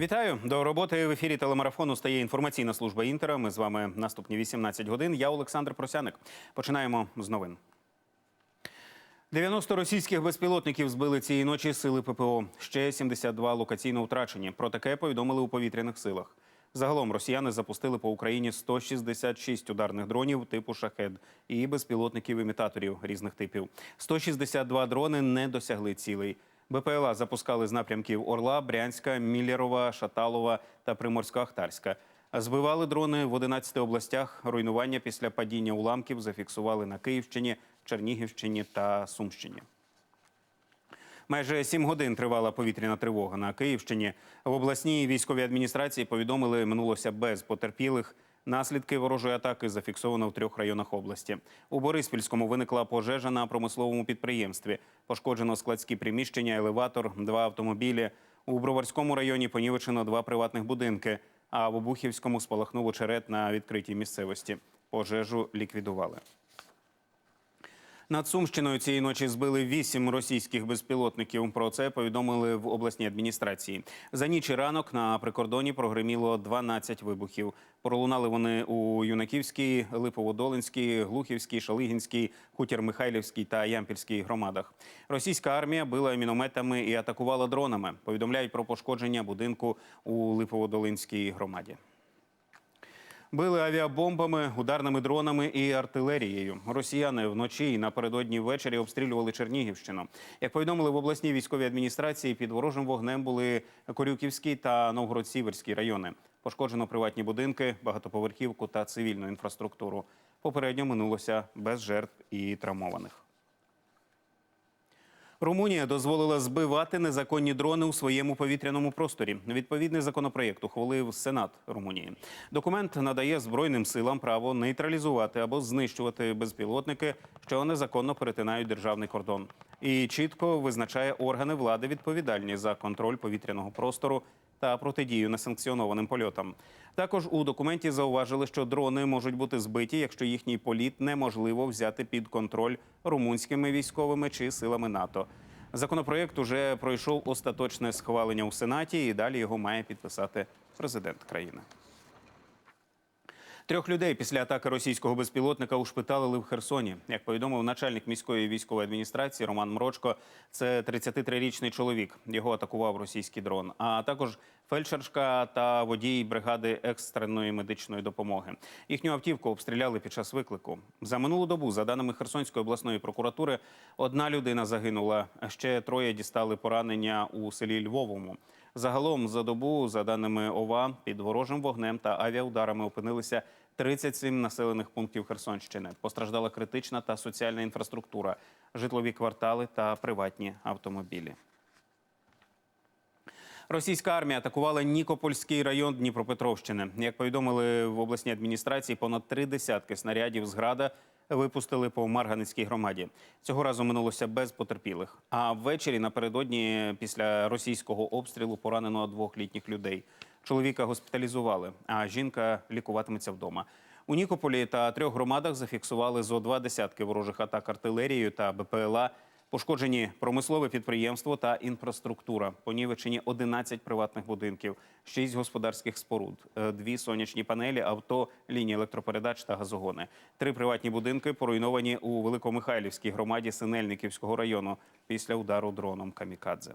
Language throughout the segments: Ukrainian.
Вітаю до роботи в ефірі телемарафону стає інформаційна служба інтера. Ми з вами наступні 18 годин. Я Олександр Просяник. Починаємо з новин. 90 російських безпілотників збили цієї ночі сили ППО. Ще 72 локаційно втрачені. Про таке повідомили у повітряних силах. Загалом росіяни запустили по Україні 166 ударних дронів типу шахед і безпілотників-імітаторів різних типів. 162 дрони не досягли цілей. БПЛА запускали з напрямків Орла, Брянська, Міллєрова, Шаталова та Приморсько-Ахтарська. Збивали дрони в 11 областях. Руйнування після падіння уламків зафіксували на Київщині, Чернігівщині та Сумщині. Майже сім годин тривала повітряна тривога на Київщині. В обласній військовій адміністрації повідомили, минулося без потерпілих. Наслідки ворожої атаки зафіксовано в трьох районах області. У Бориспільському виникла пожежа на промисловому підприємстві. Пошкоджено складські приміщення, елеватор, два автомобілі. У Броварському районі понівечено два приватних будинки. А в Обухівському спалахнув очерет на відкритій місцевості. Пожежу ліквідували. Над Сумщиною цієї ночі збили вісім російських безпілотників. Про це повідомили в обласній адміністрації. За ніч і ранок на прикордоні прогреміло 12 вибухів. Пролунали вони у Юнаківській, Липоводолинській, Глухівській, Шалигінській, Хутір Михайлівській та Ямпільській громадах. Російська армія била мінометами і атакувала дронами. Повідомляють про пошкодження будинку у Липоводолинській громаді. Били авіабомбами, ударними дронами і артилерією. Росіяни вночі і напередодні ввечері обстрілювали Чернігівщину. Як повідомили в обласній військовій адміністрації, під ворожим вогнем були Корюківський та Новгород-Сіверський райони. Пошкоджено приватні будинки, багатоповерхівку та цивільну інфраструктуру. Попередньо минулося без жертв і травмованих. Румунія дозволила збивати незаконні дрони у своєму повітряному просторі. Відповідний законопроєкт ухвалив Сенат Румунії. Документ надає збройним силам право нейтралізувати або знищувати безпілотники, що незаконно перетинають державний кордон, і чітко визначає органи влади відповідальні за контроль повітряного простору та протидію несанкціонованим польотам. Також у документі зауважили, що дрони можуть бути збиті, якщо їхній політ неможливо взяти під контроль румунськими військовими чи силами НАТО. Законопроєкт уже пройшов остаточне схвалення у Сенаті, і далі його має підписати президент країни. Трьох людей після атаки російського безпілотника ушпиталили в Херсоні. Як повідомив начальник міської військової адміністрації Роман Мрочко, це 33-річний чоловік. Його атакував російський дрон, а також фельдшершка та водій бригади екстреної медичної допомоги. Їхню автівку обстріляли під час виклику. За минулу добу, за даними Херсонської обласної прокуратури, одна людина загинула. Ще троє дістали поранення у селі Львовому. Загалом за добу, за даними ОВА, під ворожим вогнем та авіаударами опинилися 37 населених пунктів Херсонщини. Постраждала критична та соціальна інфраструктура, житлові квартали та приватні автомобілі. Російська армія атакувала Нікопольський район Дніпропетровщини. Як повідомили в обласній адміністрації, понад три десятки снарядів з града випустили по Марганицькій громаді. Цього разу минулося без потерпілих. А ввечері напередодні після російського обстрілу поранено двох літніх людей. Чоловіка госпіталізували, а жінка лікуватиметься вдома. У Нікополі та трьох громадах зафіксували зо два десятки ворожих атак артилерією та БПЛА. Пошкоджені промислове підприємство та інфраструктура. Понівечені 11 приватних будинків, 6 господарських споруд, е, дві сонячні панелі, авто, лінії електропередач та газогони. Три приватні будинки поруйновані у Великомихайлівській громаді Синельниківського району після удару дроном Камікадзе.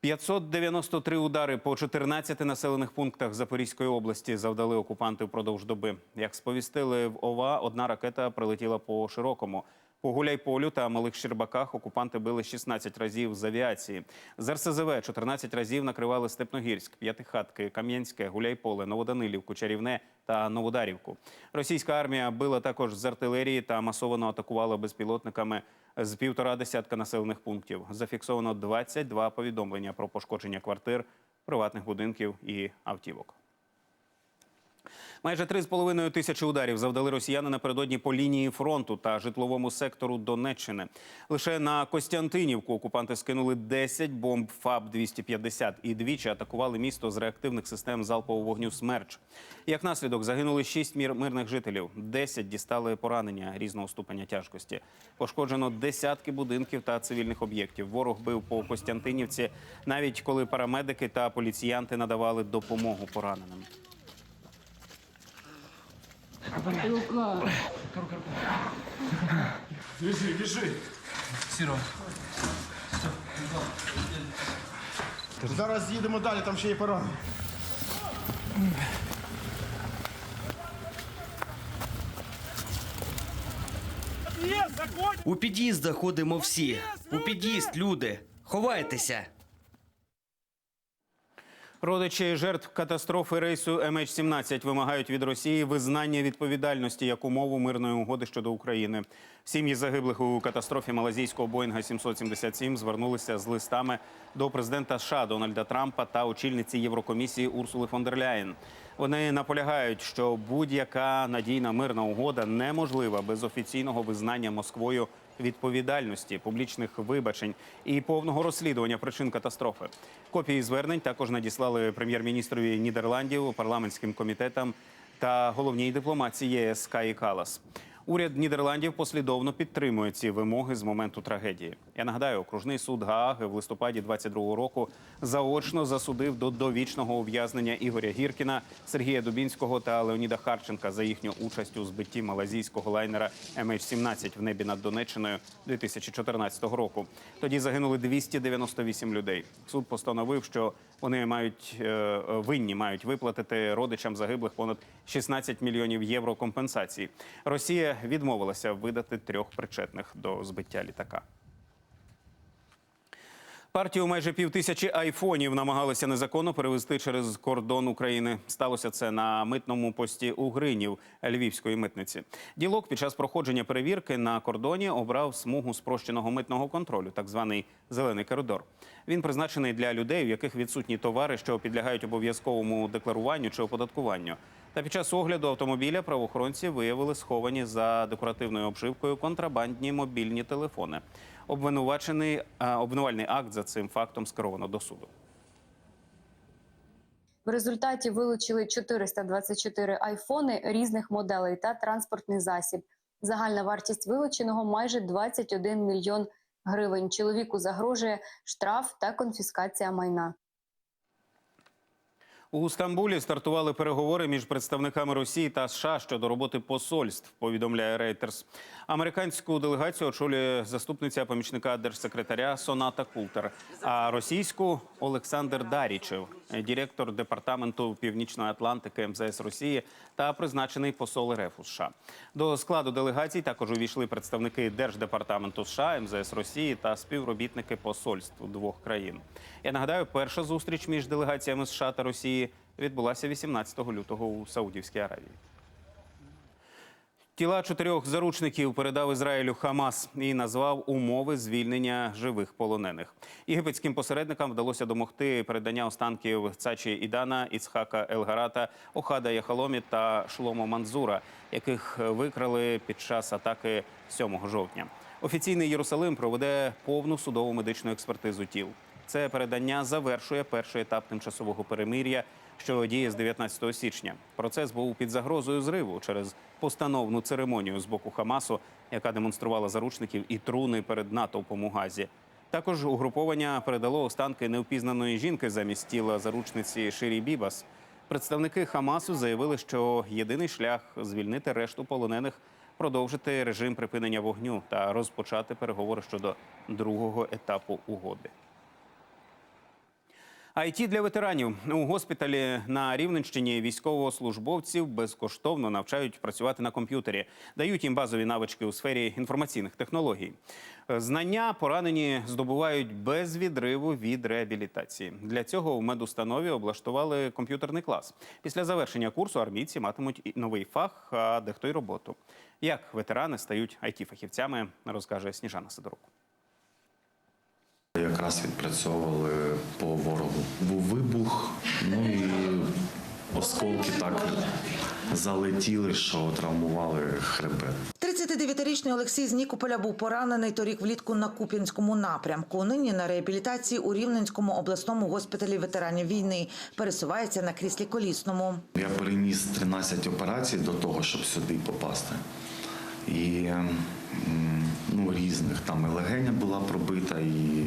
593 удари по 14 населених пунктах Запорізької області завдали окупанти впродовж доби. Як сповістили в ОВА, одна ракета прилетіла по широкому. По Гуляйполю та Малих Щербаках окупанти били 16 разів з авіації. З РСЗВ 14 разів накривали Степногірськ, П'ятихатки, Кам'янське, Гуляйполе, Новоданилівку, Чарівне та Новодарівку. Російська армія била також з артилерії та масово атакувала безпілотниками з півтора десятка населених пунктів. Зафіксовано 22 повідомлення про пошкодження квартир, приватних будинків і автівок. Майже 3,5 тисячі ударів завдали росіяни напередодні по лінії фронту та житловому сектору Донеччини. Лише на Костянтинівку окупанти скинули 10 бомб ФАБ-250 і двічі атакували місто з реактивних систем залпового вогню «Смерч». Як наслідок загинули 6 мір мирних жителів, 10 дістали поранення різного ступеня тяжкості. Пошкоджено десятки будинків та цивільних об'єктів. Ворог бив по Костянтинівці, навіть коли парамедики та поліціянти надавали допомогу пораненим. Лежи, лежи. Сіро. Зараз їдемо далі, там ще є пора. У під'їзд заходимо всі. У під'їзд, люди. Ховайтеся. Родичі жертв катастрофи рейсу MH17 вимагають від Росії визнання відповідальності як умову мирної угоди щодо України. Сім'ї загиблих у катастрофі малазійського Боїнга 777 звернулися з листами до президента США Дональда Трампа та очільниці Єврокомісії Урсули фон дер Ляєн. Вони наполягають, що будь-яка надійна мирна угода неможлива без офіційного визнання Москвою відповідальності, публічних вибачень і повного розслідування причин катастрофи. Копії звернень також надіслали прем'єр-міністрові Нідерландів, парламентським комітетам та головній дипломації ЄС Каї Калас. Уряд Нідерландів послідовно підтримує ці вимоги з моменту трагедії. Я нагадаю, окружний суд Гааги в листопаді 22-го року заочно засудив до довічного ув'язнення Ігоря Гіркіна, Сергія Дубінського та Леоніда Харченка за їхню участь у збитті малазійського лайнера MH17 в небі над Донеччиною 2014 року. Тоді загинули 298 людей. Суд постановив, що вони мають е, винні мають виплатити родичам загиблих понад 16 мільйонів євро компенсації. Росія відмовилася видати трьох причетних до збиття літака. Партію майже півтисячі айфонів намагалися незаконно перевезти через кордон України. Сталося це на митному пості у Гринів львівської митниці. Ділок під час проходження перевірки на кордоні обрав смугу спрощеного митного контролю, так званий зелений коридор. Він призначений для людей, в яких відсутні товари, що підлягають обов'язковому декларуванню чи оподаткуванню. Та під час огляду автомобіля правоохоронці виявили сховані за декоративною обшивкою контрабандні мобільні телефони. Обвинувачений обвинувальний акт за цим фактом скеровано до суду. В результаті вилучили 424 айфони різних моделей та транспортний засіб. Загальна вартість вилученого майже 21 мільйон гривень. Чоловіку загрожує штраф та конфіскація майна. У Стамбулі стартували переговори між представниками Росії та США щодо роботи посольств. Повідомляє Reuters. Американську делегацію очолює заступниця помічника держсекретаря Соната Култер, а російську Олександр Дарічев, директор департаменту Північної Атлантики МЗС Росії та призначений посол РФ у США. До складу делегацій також увійшли представники Держдепартаменту США, МЗС Росії та співробітники посольств двох країн. Я нагадаю, перша зустріч між делегаціями США та Росії відбулася 18 лютого у Саудівській Аравії. Тіла чотирьох заручників передав Ізраїлю Хамас і назвав умови звільнення живих полонених. Єгипетським посередникам вдалося домогти передання останків Цачі Ідана, Іцхака Елгарата, Охада Яхаломі та Шломо Манзура, яких викрали під час атаки 7 жовтня. Офіційний Єрусалим проведе повну судову медичну експертизу тіл. Це передання завершує перший етап тимчасового перемир'я, що діє з 19 січня. Процес був під загрозою зриву через постановну церемонію з боку Хамасу, яка демонструвала заручників і труни перед натовпом у Газі. Також угруповання передало останки невпізнаної жінки замість тіла заручниці Ширі Бібас. Представники Хамасу заявили, що єдиний шлях звільнити решту полонених продовжити режим припинення вогню та розпочати переговори щодо другого етапу угоди. IT для ветеранів у госпіталі на Рівненщині військовослужбовців безкоштовно навчають працювати на комп'ютері, дають їм базові навички у сфері інформаційних технологій. Знання поранені здобувають без відриву від реабілітації. Для цього в медустанові облаштували комп'ютерний клас. Після завершення курсу армійці матимуть новий фах, а дехто й роботу. Як ветерани стають it фахівцями розкаже Сніжана Сидорук. Якраз відпрацьовували по ворогу. Був вибух, ну і осколки так залетіли, що травмували хребет. 39-річний Олексій з Нікополя був поранений торік влітку на Куп'янському напрямку. Нині на реабілітації у Рівненському обласному госпіталі ветеранів війни пересувається на кріслі колісному. Я переніс 13 операцій до того, щоб сюди попасти. І ну, різних там і легеня була пробита, і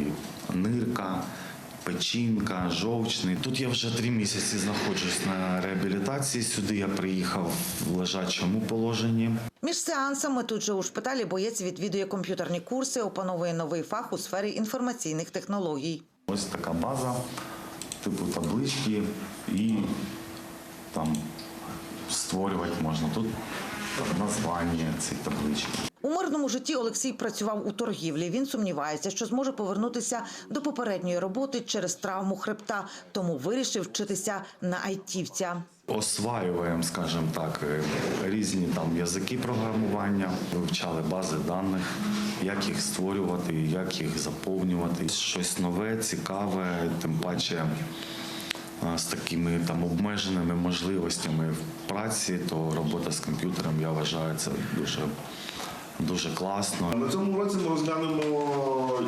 печінка, жовчний. Тут я вже три місяці знаходжусь на реабілітації. Сюди я приїхав в лежачому положенні. Між сеансами тут же у шпиталі боєць відвідує комп'ютерні курси, опановує новий фах у сфері інформаційних технологій. Ось така база, типу таблички, і там створювати можна. Тут названня цієї таблички. У мирному житті Олексій працював у торгівлі. Він сумнівається, що зможе повернутися до попередньої роботи через травму хребта, тому вирішив вчитися на айтівця. Осваюємо, скажімо так, е, різні там язики програмування, вивчали бази даних, як їх створювати, як їх заповнювати. Щось нове, цікаве, тим паче з такими там обмеженими можливостями в праці, то робота з комп'ютером, я вважаю, це дуже, дуже класно. На цьому році ми розглянемо,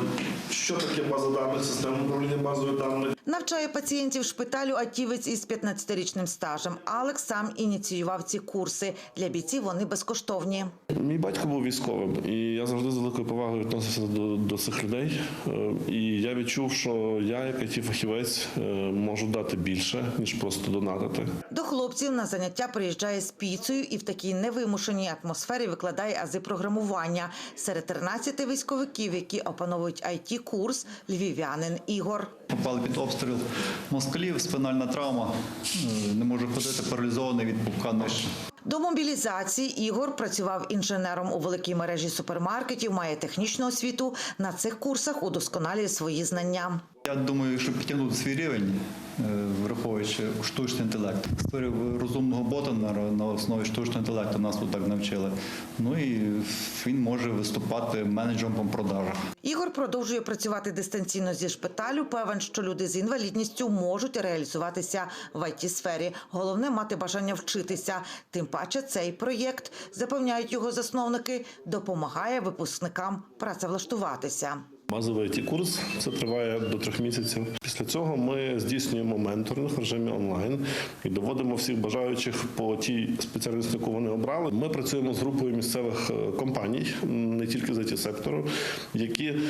що таке база даних, система управління базою даних. Навчає пацієнтів шпиталю атівець із 15-річним стажем. Алекс сам ініціював ці курси. Для бійців вони безкоштовні. Мій батько був військовим, і я завжди з великою повагою відносився до, до цих людей. Е, І я відчув, що я, як it фахівець, е, можу дати більше, ніж просто донатити. До хлопців на заняття приїжджає з піцею і в такій невимушеній атмосфері викладає ази програмування. Серед 13 військовиків, які опановують it курс львів'янин Ігор. Попали під обстріл москалів, спинальна травма, е, не може ходити, паралізований від пупка ниж. До мобілізації Ігор працював інженером у великій мережі супермаркетів, має технічну освіту. На цих курсах удосконалює свої знання. Я думаю, якщо підтягнути свій рівень, е, враховуючи штучний інтелект, створив розумного бота на, на основі штучного інтелекту, нас тут так навчили. Ну і він може виступати менеджером по продажах. Ігор продовжує працювати дистанційно зі шпиталю. Певен, що люди з інвалідністю можуть реалізуватися в it сфері. Головне мати бажання вчитися. Тим паче, цей проєкт запевняють його засновники, допомагає випускникам працевлаштуватися. Базовий it курс це триває до трьох місяців. Після цього ми здійснюємо менторинг в режимі онлайн і доводимо всіх бажаючих по тій спеціальності, яку вони обрали. Ми працюємо з групою місцевих е, компаній, не тільки з it сектору, які е,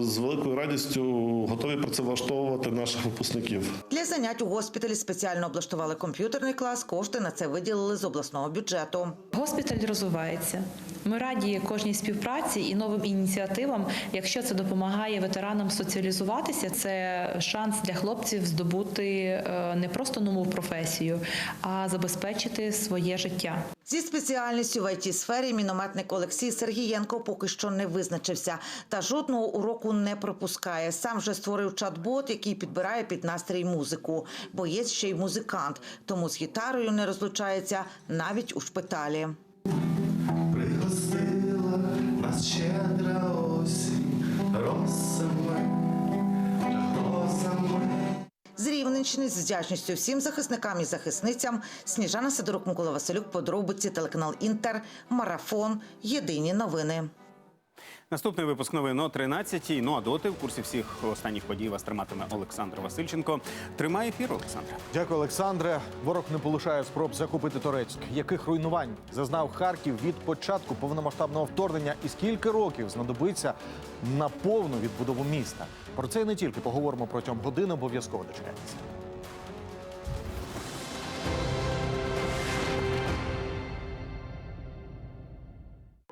з великою радістю готові працевлаштовувати наших випускників. Для занять у госпіталі спеціально облаштували комп'ютерний клас. Кошти на це виділили з обласного бюджету. Госпіталь розвивається. Ми раді кожній співпраці і новим ініціативам. Якщо це допомагає ветеранам соціалізуватися, це шанс для хлопців здобути е, не просто нову професію, а забезпечити своє життя. Зі спеціальністю в it сфері мінометник Олексій Сергієнко поки що не визначився та жодного уроку не пропускає. Сам вже створив чат-бот, який підбирає під настрій музику. Боєць ще й музикант, тому з гітарою не розлучається навіть у шпиталі. Пригостила нас щедра З Рівненщини з вдячністю всім захисникам і захисницям Сніжана Сидорук, Микола Василюк, подробиці, телеканал Інтер, Марафон, Єдині новини. Наступний випуск новин о 13-й. Ну а доти в курсі всіх останніх подій вас триматиме Олександр Васильченко. Тримає ефір, Олександре. Дякую, Олександре. Ворог не полишає спроб захопити Торецьк. Яких руйнувань зазнав Харків від початку повномасштабного вторгнення і скільки років знадобиться на повну відбудову міста? Про це і не тільки поговоримо протягом години. Обов'язково дочекайтеся.